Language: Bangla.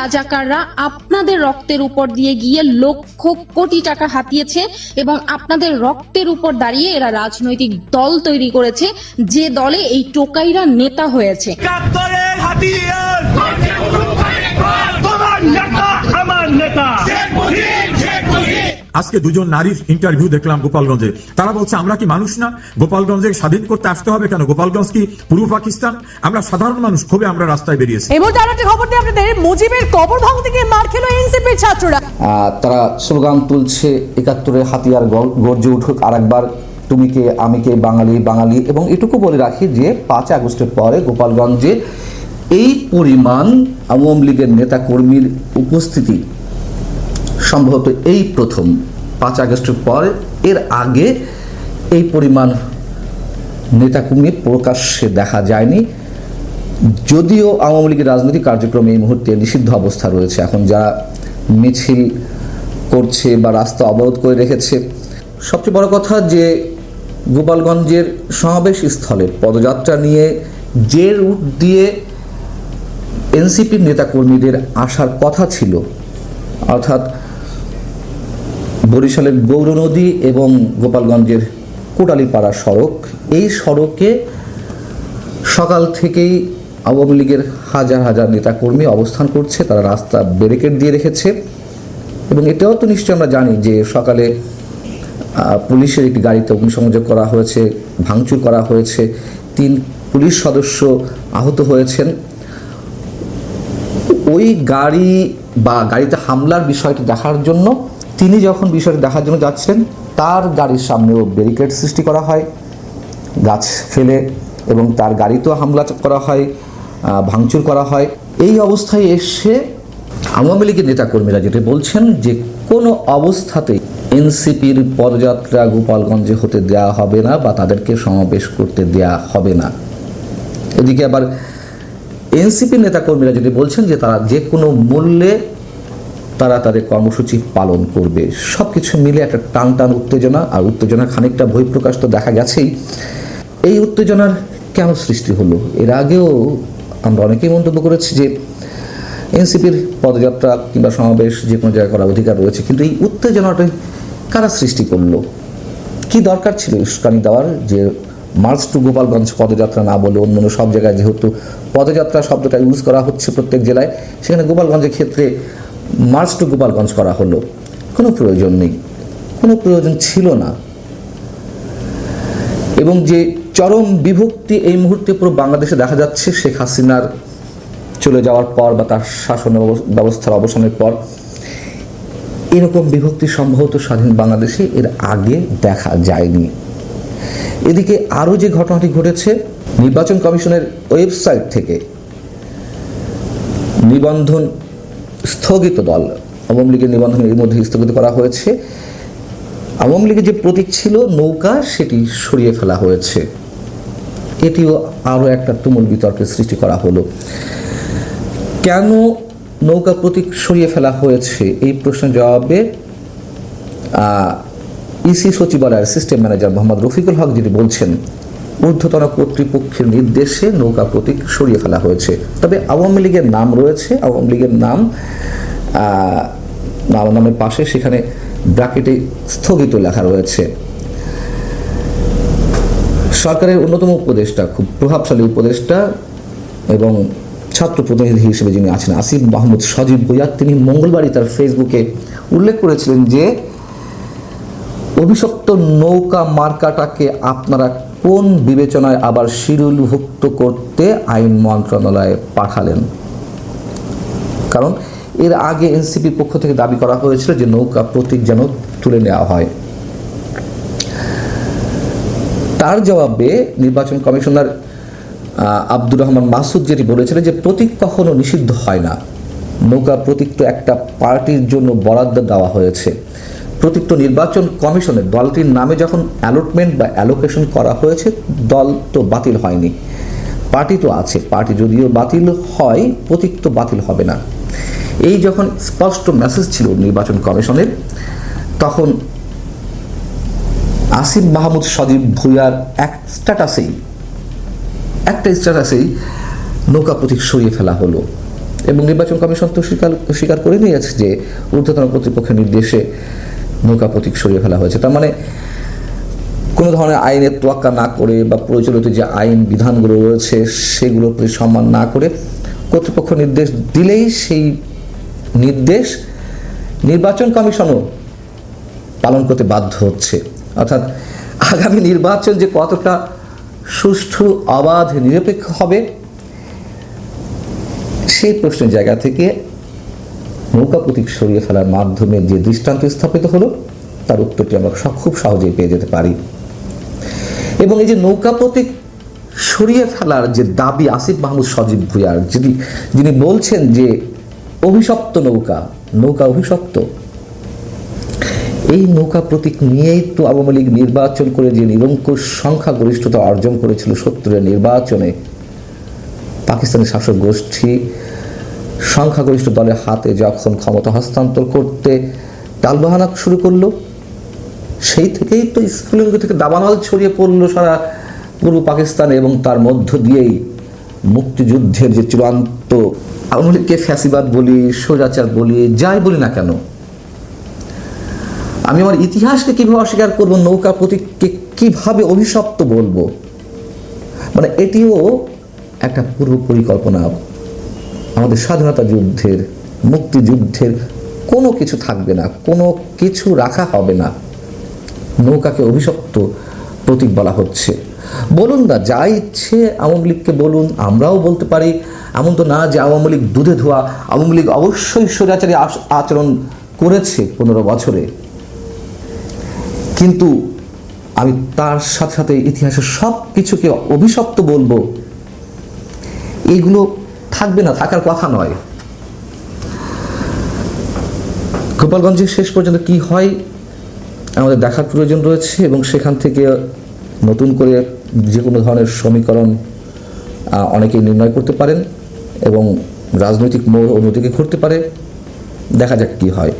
রাজাকাররা আপনাদের রক্তের উপর দিয়ে গিয়ে লক্ষ কোটি টাকা হাতিয়েছে এবং আপনাদের রক্তের উপর দাঁড়িয়ে এরা রাজনৈতিক দল তৈরি করেছে। যে দলে এই টোকাইরা নেতা হয়েছে। হাতিয়ার আজকে দুজন নারীর ইন্টারভিউ দেখলাম গোপালগঞ্জে। তারা বলছে আমরা কি মানুষ না? গোপালগঞ্জে স্বাধীন করতে আসতে হবে কেন? গোপালগঞ্জ কি পূর্ব পাকিস্তান? আমরা সাধারণ মানুষ খুবই আমরা রাস্তায় বেরিয়েছি। মুহূর্তে আরও একটি খবর দিয়ে আপনাদের মুজিবের কবর ভাঙতে গিয়ে মার খেলো এনসিপির ছাত্ররা। তারা স্লোগান তুলছে একাত্তরের হাতিয়ার গর্জে উঠুক আরেকবার। তুমি কে আমি কে বাঙালি বাঙালি। এবং এটুকু বলে রাখি যে পাঁচ আগস্টের পরে গোপালগঞ্জে এই পরিমাণ আওয়ামী লীগের নেতা কর্মীর উপস্থিতি সম্ভবত এই প্রথম আগস্টের পর, এর আগে এই পরিমাণ নেতাকর্মী প্রকাশ্যে দেখা যায়নি। যদিও আওয়ামী লীগের রাজনৈতিক কার্যক্রম এই মুহূর্তে নিষিদ্ধ অবস্থা রয়েছে। এখন যারা মিছিল করছে বা রাস্তা অবরোধ করে রেখেছে, সবচেয়ে বড় কথা যে গোপালগঞ্জের সমাবেশ স্থলে পদযাত্রা নিয়ে যে রুট দিয়ে এনসিপির নেতাকর্মীদের আসার কথা ছিল। অর্থাৎ বরিশালের গৌর নদী এবং গোপালগঞ্জের কোটালীপাড়া সড়ক। এই সড়কে সকাল থেকেই আওয়ামী লীগের হাজার হাজার নেতাকর্মী অবস্থান করছে, তারা রাস্তা ব্যারিকেড দিয়ে রেখেছে। এবং এটাও তো নিশ্চয়ই আমরা জানি যে সকালে পুলিশের একটি গাড়িতে অগ্নিসংযোগ করা হয়েছে, ভাঙচুর করা হয়েছে, তিন পুলিশ সদস্য আহত হয়েছেন। ওই গাড়ি বা গাড়িতে হামলার বিষয়টি দেখার জন্য তিনি যখন বিষয়টি দেখার জন্য যাচ্ছেন, তার গাড়ির সামনেও ব্যারিকেড সৃষ্টি করা হয়, গাছ ফেলে এবং তার গাড়িতেও হামলা করা হয় ভাঙচুর করা হয়। এই অবস্থায় এসে আওয়ামী লীগের নেতাকর্মীরা যেটা বলছেন যে, কোনো অবস্থাতেই এনসিপির পদযাত্রা গোপালগঞ্জে হতে দেওয়া হবে না বা তাদেরকে সমাবেশ করতে দেওয়া হবে না। এদিকে আবার এনসিপি নেতাকর্মীরা যেটি বলছেন যে, তারা যে কোনো মূল্যে তারা তাদের কর্মসূচি পালন করবে। সব কিছু মিলে একটা টান টান উত্তেজনা, আর উত্তেজনা খানিকটা বহিঃপ্রকাশ তো দেখা গেছেই। এই উত্তেজনার কেন সৃষ্টি হলো? এর আগেও আমরা অনেকেই মন্তব্য করেছি যে, এনসিপির পদযাত্রা কিংবা সমাবেশ যে কোনো জায়গায় করার অধিকার রয়েছে, কিন্তু এই উত্তেজনাটা কারা সৃষ্টি করল? কি দরকার ছিল উস্কানি দেওয়ার? যে মার্চ টু গোপালগঞ্জ পদযাত্রা না বলে অন্য সব জায়গায় যেহেতু পদযাত্রা শব্দটা ইউজ করা হচ্ছে প্রত্যেক জেলায়, সেখানে গোপালগঞ্জের ক্ষেত্রে মার্চ টু গোপালগঞ্জ করা হলো। কোনো প্রয়োজন নেই। কোনো প্রয়োজন ছিল না। এবং যে চরম বিভক্তি এই মুহূর্তে পুরো বাংলাদেশে দেখা যাচ্ছে, শেখ হাসিনার চলে যাওয়ার পর বা তার শাসন ব্যব- ব্যবস্থার অবসানের পর, এরকম বিভক্তি সম্ভবত স্বাধীন বাংলাদেশে এর আগে দেখা যায়নি। এদিকে আরও যে ঘটনাটি ঘটেছে, নির্বাচন কমিশনের ওয়েবসাইট থেকে নিবন্ধন স্থগিত দল। আওয়ামী লীগের নিবন্ধন এর মধ্যে স্থগিত করা হয়েছে। আওয়ামী লীগের যে প্রতীক ছিল নৌকা, সেটি সরিয়ে ফেলা হয়েছে। এটিও আরও একটা তুমুল বিতর্কের সৃষ্টি করা হলো। কেন নৌকা প্রতীক সরিয়ে ফেলা হয়েছে? এই প্রশ্নের জবাবে ইসি সচিবালয়ের সিস্টেম ম্যানেজার মোহাম্মদ রফিকুল হক যেটি বলছেন ঊর্ধ্বতন কর্তৃপক্ষের নির্দেশে নৌকা প্রতীক সরিয়ে ফেলা হয়েছে। তবে আওয়ামী লীগের নাম রয়েছে আওয়ামী লীগের নাম আহ, নামের পাশে সেখানে ব্র্যাকেটে স্থগিত লেখা রয়েছে। সরকারের অন্যতম উপদেষ্টা খুব প্রভাবশালী উপদেষ্টা এবং ছাত্র প্রতিনিধি হিসেবে যিনি আছেন আসিফ মাহমুদ সজীব ভুইয়া তিনি মঙ্গলবারই তার ফেসবুকে উল্লেখ করেছিলেন যে অভিশপ্ত নৌকা মার্কাটাকে আপনারা কোন বিবেচনায় আবার শিডিউলভুক্ত করতে আইন মন্ত্রণালয়ে পাঠালেন? কারণ এর আগে এনসিপির পক্ষ থেকে দাবি করা হয়েছিল যে নৌকা প্রতীক যেন তুলে নেওয়া হয়। তার জবাবে নির্বাচন কমিশনার আব্দুর রহমান মাসুদ যেটি বলেছিলেন যে প্রতীক কখনো নিষিদ্ধ হয় না। নৌকা প্রতীক তো একটা পার্টির জন্য বরাদ্দ দেওয়া হয়েছে। প্রতীক তো নির্বাচন কমিশনের দলটির নামে যখন অ্যালটমেন্ট বা অ্যালোকেশন করা হয়েছে, দল তো বাতিল হয়নি। পার্টি তো আছে, পার্টি যদিও বাতিল হয় প্রতীক তো বাতিল হবে না। এই যখন স্পষ্ট মেসেজ ছিল নির্বাচন কমিশনের, তখন আসিফ মাহমুদ সজীব ভুইয়ার এক স্ট্যাটাসেই একটা স্ট্যাটাসেই নৌকা প্রতীক সরিয়ে ফেলা হলো। এবং নির্বাচন কমিশন তো স্বীকার স্বীকার করে নিয়েছে যে ঊর্ধ্বতন কর্তৃপক্ষের নির্দেশে নৌকা প্রতীক সরিয়ে ফেলা হয়েছে। তার মানে কোনো ধরনের আইনের তোয়াক্কা না করে বা প্রচলিত যে আইন বিধানগুলো রয়েছে সেগুলোর প্রতি সম্মান না করে কর্তৃপক্ষ নির্দেশ দিলেই সেই নির্দেশ নির্বাচন কমিশনও পালন করতে বাধ্য হচ্ছে। অর্থাৎ আগামী নির্বাচন যে কতটা সুষ্ঠু, অবাধ, নিরপেক্ষ হবে, সেই প্রশ্নের জায়গা থেকে নৌকা প্রতীক সরিয়ে ফেলার মাধ্যমে যে দৃষ্টান্ত স্থাপিত হলো, তার উত্তরটি আমরা খুব সহজেই পেয়ে যেতে পারি। এবং এই যে নৌকা প্রতীক সরিয়ে ফেলার যে দাবি আসিফ মাহমুদ সজীব ভুইয়ার, যিনি যিনি বলছেন যে অভিশপ্ত নৌকা নৌকা অভিশপ্ত। এই নৌকা প্রতীক নিয়েই তো আওয়ামী লীগ নির্বাচন করে যে নিরঙ্কুশ সংখ্যাগরিষ্ঠতা অর্জন করেছিল সত্তরের নির্বাচনে, পাকিস্তানের শাসক গোষ্ঠী সংখ্যাগরিষ্ঠ দলের হাতে যখন ক্ষমতা হস্তান্তর করতে টালবাহানা শুরু করল, সেই থেকেই তো স্ফুলিঙ্গ থেকে দাবানল ছড়িয়ে পড়ল সারা পূর্ব পাকিস্তানে এবং তার মধ্য দিয়েই মুক্তিযুদ্ধের যে চূড়ান্ত আওয়ামী লীগকে ফ্যাসিবাদ বলি, স্বৈরাচার বলি, যাই বলি না কেন, আমি আমার ইতিহাসকে কীভাবে অস্বীকার করব নৌকা প্রতীককে কীভাবে অভিশপ্ত বলব? মানে এটিও একটা পূর্ব পরিকল্পনা আমাদের স্বাধীনতা যুদ্ধের, মুক্তিযুদ্ধের কোনো কিছু থাকবে না, কোনো কিছু রাখা হবে না। নৌকাকে অভিশপ্ত প্রতীক বলা হচ্ছে। বলুন না, যা ইচ্ছে আওয়ামী লীগকে বলুন, আমরাও বলতে পারি। এমন তো না যে আওয়ামী লীগ দুধে ধোয়া, আওয়ামী লীগ অবশ্যই স্বৈরাচারী আচ- আচরণ করেছে পনেরো বছরে। কিন্তু আমি তার সাথে সাথে ইতিহাসের সব কিছুকে অভিশপ্ত বলব। এইগুলো থাকবে না, থাকার কথা নয়। গোপালগঞ্জে শেষ পর্যন্ত কি হয়, আমাদের দেখার প্রয়োজন রয়েছে এবং সেখান থেকে নতুন করে যে কোনো ধরনের সমীকরণ অনেকে অনেকেই নির্ণয় করতে পারেন এবং রাজনৈতিক মোড় অন্যদিকে ঘুরতে পারে। দেখা যাক কি হয়।